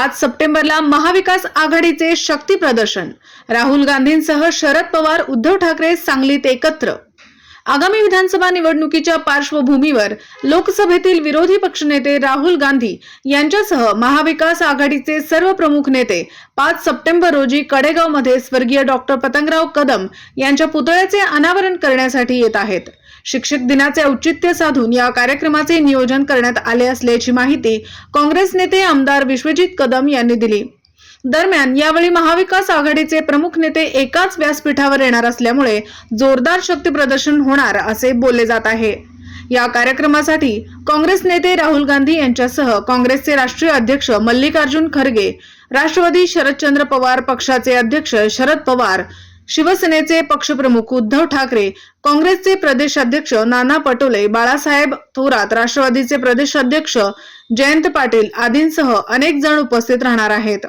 पाच सप्टेंबरला महाविकास आघाडीचे शक्ती प्रदर्शन. राहुल गांधींसह शरद पवार उद्धव ठाकरे सांगलीत एकत्र. आगामी विधानसभा निवडणुकीच्या पार्श्वभूमीवर लोकसभेतील विरोधी पक्षनेते राहुल गांधी यांच्यासह महाविकास आघाडीचे सर्व प्रमुख नेते पाच सप्टेंबर रोजी कडेगावमध्ये स्वर्गीय डॉक्टर पतंगराव कदम यांच्या पुतळ्याचे अनावरण करण्यासाठी येत आहेत. शिक्षक दिनाचे औचित्य साधून या कार्यक्रमाचे नियोजन करण्यात आले असल्याची माहिती काँग्रेस नेते आमदार विश्वजित कदम यांनी दिली. दरम्यान यावेळी महाविकास आघाडीचे प्रमुख नेते एकाच व्यासपीठावर येणार असल्यामुळे जोरदार शक्ती प्रदर्शन होणार असे बोलले जात आहे. या कार्यक्रमासाठी काँग्रेस नेते राहुल गांधी यांच्यासह काँग्रेसचे राष्ट्रीय अध्यक्ष मल्लिकार्जुन खरगे राष्ट्रवादी शरदचंद्र पवार पक्षाचे अध्यक्ष शरद पवार शिवसेनेचे पक्षप्रमुख उद्धव ठाकरे काँग्रेसचे प्रदेशाध्यक्ष नाना पटोले बाळासाहेब थोरात राष्ट्रवादीचे प्रदेशाध्यक्ष जयंत पाटील आदींसह अनेक जण उपस्थित राहणार आहेत.